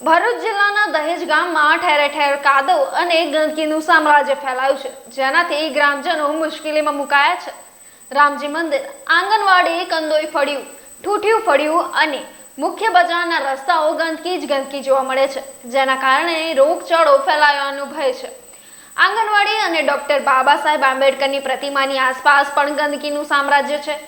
ભરૂચ જિલ્લાના દહેજ ગામમાં ઠેર ઠેર કાદવ અને ગંદકીનું સામ્રાજ્ય ફેલાયું છે, જેનાથી ગ્રામજનો મુશ્કેલીમાં મુકાયા છે. રામજી મંદિર, આંગણવાડી કંદોઈ ફળ્યું, ઠૂઠિયું ફળ્યું અને મુખ્ય બજારના રસ્તાઓ ગંદકી જ ગંદકી જોવા મળે છે, જેના કારણે રોગચાળો ફેલાવાનો ભય છે. આંગણવાડી અને ડોક્ટર બાબા સાહેબ આંબેડકરની પ્રતિમાની આસપાસ પણ ગંદકીનું સામ્રાજ્ય છે.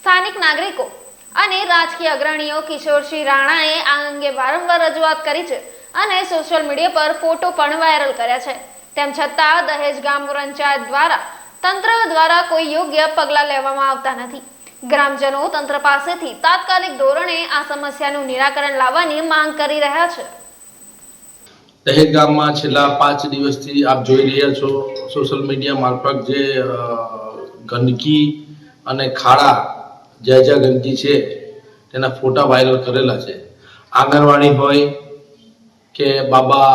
સ્થાનિક નાગરિકો અને રાજકીય અગ્રણીઓ કિશોરસિંહ રાણાએ આ અંગે વારંવાર રજૂઆત કરી છે અને સોશિયલ મીડિયા પર ફોટો પણ વાયરલ કર્યા છે. તેમ છતાં દહેજ ગામ પંચાયત દ્વારા, તંત્ર દ્વારા કોઈ યોગ્ય પગલાં લેવામાં આવતા નથી. ગ્રામજનો તંત્ર પાસેથી તાત્કાલિક ધોરણે આ સમસ્યાનું નિરાકરણ લાવવાની માંગ કરી રહ્યા છે. દહેજ ગામમાં છેલ્લા પાંચ દિવસથી આપ જોઈ રહ્યા છો, સોશિયલ મીડિયા મારફત જે ગંદકી અને ખાડા જ્યાં જ્યાં ગંદકી છે. તેના ફોટા વાયરલ કરેલા છે. આંગણવાડી હોય કે બાબા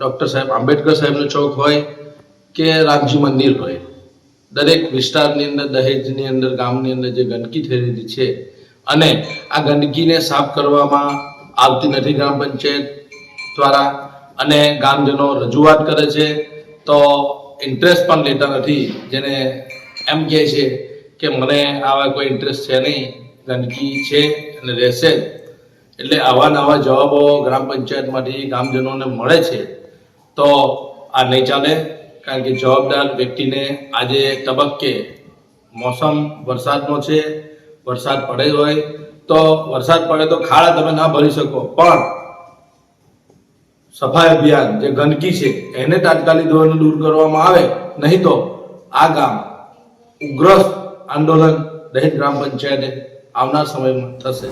ડૉક્ટર સાહેબ આંબેડકર સાહેબનો ચોક હોય કે રામજી મંદિર હોય. દરેક વિસ્તારની અંદર, દહેજની અંદર, ગામની અંદર જે ગંદકી થઈ રહી છે અને આ ગંદકીને સાફ કરવામાં આવતી નથી ગ્રામ પંચાયત દ્વારા અને ગામજનો રજૂઆત કરે છે તો ઇન્ટરેસ્ટ પણ લેતા નથી જેને એમ કહે છે કે મને આવા કોઈ ઇન્ટરેસ્ટ છે નહીં, ગંદકી છે અને રહેશે એટલે આવા નવા જવાબો ગ્રામ પંચાયતમાંથી ગામજનોને મળે છે, તો આ નહીં ચાલે, કારણ કે જવાબદાર વ્યક્તિને આજે તબક્કે મોસમ વરસાદનો છે, વરસાદ પડે હોય, તો વરસાદ પડે તો ખાડા તમે ના ભરી શકો, પણ સફાઈ અભિયાન જે ગંદકી છે, એને તાત્કાલિક ધોરણે દૂર કરવામાં આવે, નહીં તો આ ગામ ઉગ્ર આંદોલન દહેજ ગ્રામ પંચાયતે આવનાર સમયમાં થશે.